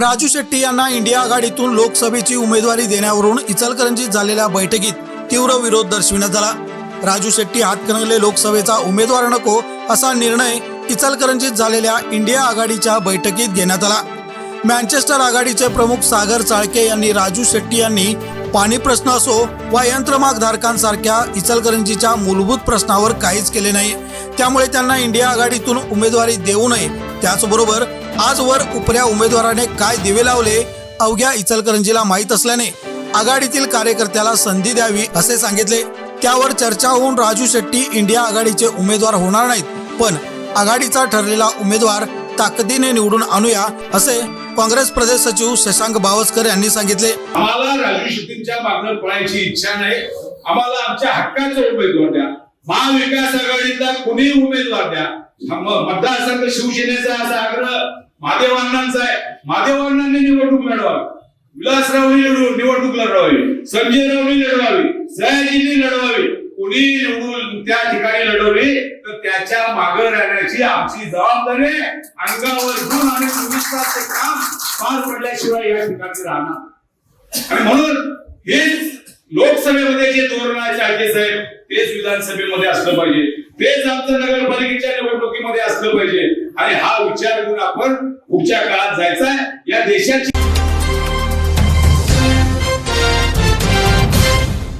राजू शेट्टी यांना इंडिया आघाडीतून लोकसभेची उमेदवारी देण्यावरून इचलकरंजीत झालेल्या बैठकीत तीव्र विरोध दर्शविण्यात आला. राजू शेट्टी हातकणंगले लोकसभेचा उमेदवार नको असा निर्णय इचलकरंजीत झालेल्या इंडिया आघाडीच्या बैठकीत घेण्यात आला. मँचेस्टर आघाडीचे प्रमुख सागर चाळके यांनी राजू शेट्टी यांनी पाणी प्रश्न असो वा यंत्रमागधारकांसारख्या इचलकरंजीच्या मूलभूत प्रश्नावर काहीच केले नाही. त्यामुळे त्यांना इंडिया आघाडीतून उमेदवारी देऊ नये. त्याचबरोबर आजवर उपऱ्या उमेदवाराने काय दिवे लावले अवघ्या इचलकरंजीला माहीत असल्याने आघाडीतील कार्यकर्त्याला संधी द्यावी असे सांगितले. त्यावर चर्चा होऊन राजू शेट्टी इंडिया आघाडीचे उमेदवार होणार नाहीत पण आघाडीचा ठरलेला उमेदवार ताकदीने निवडून आणूया असे काँग्रेस प्रदेश सचिव शशांक बावस्कर यांनी सांगितले. आम्हाला राजू शेट्टींच्या मागणं पळायची इच्छा नाही. आम्हाला आमच्या हक्काचा उमेदवार द्या. महाविकास आघाडीचा कुणी उमेदवार द्या. मतदारसंघ शिवसेनेचा असा आग्रह. महादेव अण्णांचा आहे. महादेव अण्णांनी निवडणूक लढवावी. विलासरावनी निवडू- निवडणूक लढवावी. संजय रावनी लढवावी सयाजींनी लढवावी. कुणी निवडून त्या ठिकाणी लढवली तर त्याच्यामागे राहण्याची आमची जबाबदारी अंगावर घेऊन आणि चोवीस काम पार पडल्याशिवाय या ठिकाणी राहणार आणि म्हणून हेच लोकसभेमध्ये जे धोरणाचे आदेश आहेत तेच विधानसभेमध्ये असलं पाहिजे. तेच आमचं नगरपालिकेच्या निवडणुकीमध्ये असलं पाहिजे. आणि हा विचार करून आपण पुढच्या काळात जायचं आहे या देशाची